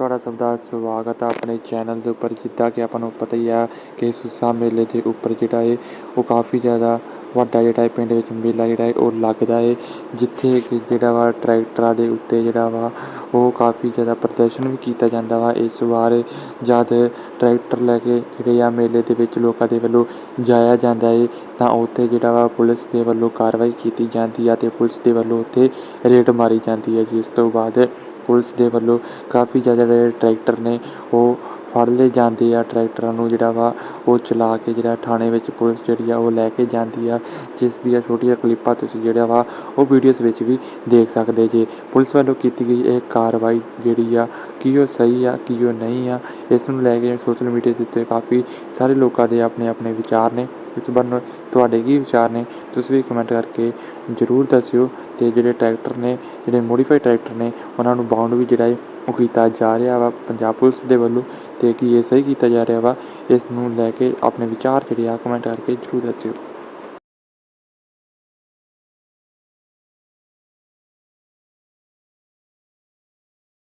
ਤੁਹਾਡਾ ਸਭ ਦਾ ਸਵਾਗਤ ਆ ਆਪਣੇ ਚੈਨਲ ਦੇ ਉੱਪਰ, ਜਿੱਦਾਂ ਕਿ ਆਪਾਂ ਨੂੰ ਪਤਾ ਹੀ ਆ ਕਿ ਸੁੱਸਾ ਮੇਲੇ ਦੇ ਉੱਪਰ ਜਿਹੜਾ ਹੈ ਉਹ ਕਾਫੀ ਜ਼ਿਆਦਾ ਵੱਡਾ ਜਿਹੜਾ ਹੈ ਪਿੰਡ ਵਿੱਚ ਮੇਲਾ ਜਿਹੜਾ ਹੈ, ਉਹ ਲੱਗਦਾ ਹੈ, ਜਿੱਥੇ ਕਿ ਜਿਹੜਾ ਵਾ ਟਰੈਕਟਰਾਂ ਦੇ ਉੱਤੇ ਜਿਹੜਾ ਵਾ ਉਹ ਕਾਫੀ ਜ਼ਿਆਦਾ ਪ੍ਰਦਰਸ਼ਨ ਵੀ ਕੀਤਾ ਜਾਂਦਾ ਵਾ। ਇਸ ਵਾਰ ਜਦ ਟਰੈਕਟਰ ਲੈ ਕੇ ਜਿਹੜੇ ਆ ਮੇਲੇ ਦੇ ਵਿੱਚ ਲੋਕਾਂ ਦੇ ਵੱਲੋਂ ਜਾਇਆ ਜਾਂਦਾ ਏ ਤਾਂ ਉੱਥੇ ਜਿਹੜਾ ਵਾ ਪੁਲਿਸ ਦੇ ਵੱਲੋਂ ਕਾਰਵਾਈ ਕੀਤੀ ਜਾਂਦੀ ਆ ਅਤੇ ਪੁਲਿਸ ਦੇ ਵੱਲੋਂ ਉੱਥੇ ਰੇਡ ਮਾਰੀ ਜਾਂਦੀ ਹੈ। ਜਿਸ ਤੋਂ ਬਾਅਦ ਪੁਲਿਸ ਦੇ ਵੱਲੋਂ ਕਾਫੀ ਜ਼ਿਆਦਾ ਜਿਹੜੇ ਟਰੈਕਟਰ ਨੇ, ਉਹ ਫੜ ਲਏ ਜਾਂਦੇ ਆ, ਟਰੈਕਟਰਾਂ ਨੂੰ ਜਿਹੜਾ ਵਾ ਉਹ ਚਲਾ ਕੇ ਜਿਹੜਾ ਥਾਣੇ ਵਿੱਚ ਪੁਲਿਸ ਜਿਹੜੀ ਆ ਉਹ ਲੈ ਕੇ ਜਾਂਦੀ ਆ, ਜਿਸ ਦੀਆਂ ਛੋਟੀਆਂ ਕਲਿੱਪਾਂ ਤੁਸੀਂ ਜਿਹੜਾ ਵਾ ਉਹ ਵੀਡੀਓਜ਼ ਵਿੱਚ ਵੀ ਦੇਖ ਸਕਦੇ ਜੇ। ਪੁਲਿਸ ਵੱਲੋਂ ਕੀਤੀ ਗਈ ਇਹ ਕਾਰਵਾਈ ਜਿਹੜੀ ਆ, ਕੀ ਉਹ ਸਹੀ ਆ, ਕੀ ਉਹ ਨਹੀਂ ਆ, ਇਸ ਨੂੰ ਲੈ ਕੇ ਸੋਸ਼ਲ ਮੀਡੀਆ ਦੇ ਉੱਤੇ ਕਾਫੀ ਸਾਰੇ ਲੋਕਾਂ ਦੇ ਆਪਣੇ ਆਪਣੇ ਵਿਚਾਰ ਨੇ। ਇਸ ਬਾਰੇ ਤੁਹਾਡੇ ਕੀ ਵਿਚਾਰ ਨੇ? ਤੁਸੀਂ ਵੀ ਕਮੈਂਟ ਕਰਕੇ ਜ਼ਰੂਰ ਦੱਸਿਓ ਅਤੇ ਜਿਹੜੇ ਟਰੈਕਟਰ ਨੇ, ਜਿਹੜੇ ਮੋਡੀਫਾਈਡ ਟਰੈਕਟਰ ਨੇ, ਉਹਨਾਂ ਨੂੰ ਬਾਉਂਡ ਵੀ ਜਿਹੜਾ ਹੈ ਉਹ ਕੀਤਾ ਜਾ ਰਿਹਾ ਵਾ ਪੰਜਾਬ ਪੁਲਿਸ ਦੇ ਵੱਲੋਂ ਅਤੇ ਕੀ ਇਹ ਸਹੀ ਕੀਤਾ ਜਾ ਰਿਹਾ ਵਾ, ਇਸ ਨੂੰ ਲੈ ਕੇ ਆਪਣੇ ਵਿਚਾਰ ਜਿਹੜੇ ਆ ਕਮੈਂਟ ਕਰਕੇ ਜ਼ਰੂਰ ਦੱਸਿਓ।